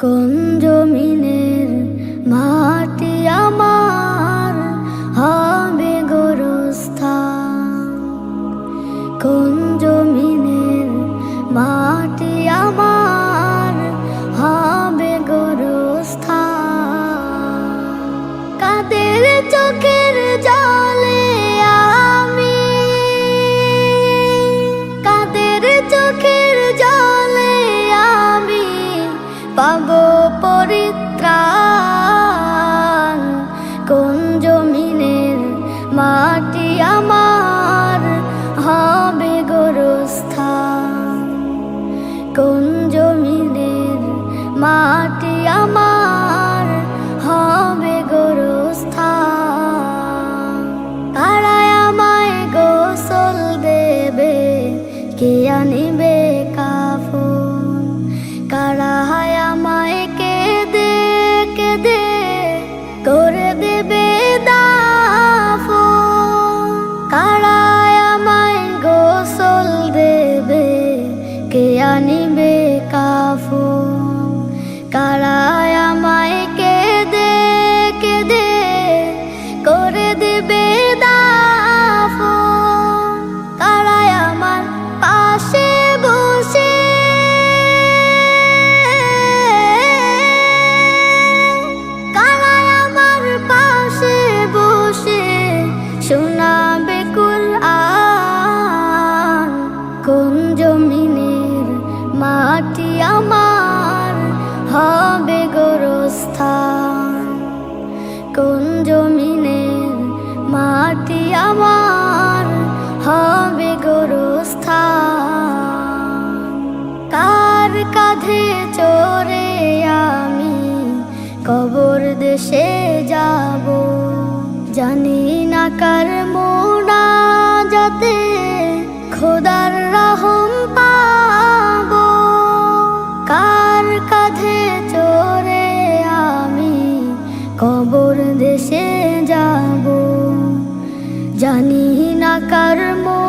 কোন জমিনের মাটি আমার হবে গোরস্থান। কোন জমিনের মাটি আমার হবে গোরস্থান। কাদের চোখের মাটি আমার হবে গোরস্থান। কোন জমিনের মাটি আমার হবে গোরস্থান? কারায় আমায় গোসল দেবে, কে আনিবে আনিবে কোন জমিনের মাটি আমার হবে গোরস্থান। কার কাঁধে চড়ে আমি কবর দেশে যাব। জানি না কার মোনা জানি না কার মোনা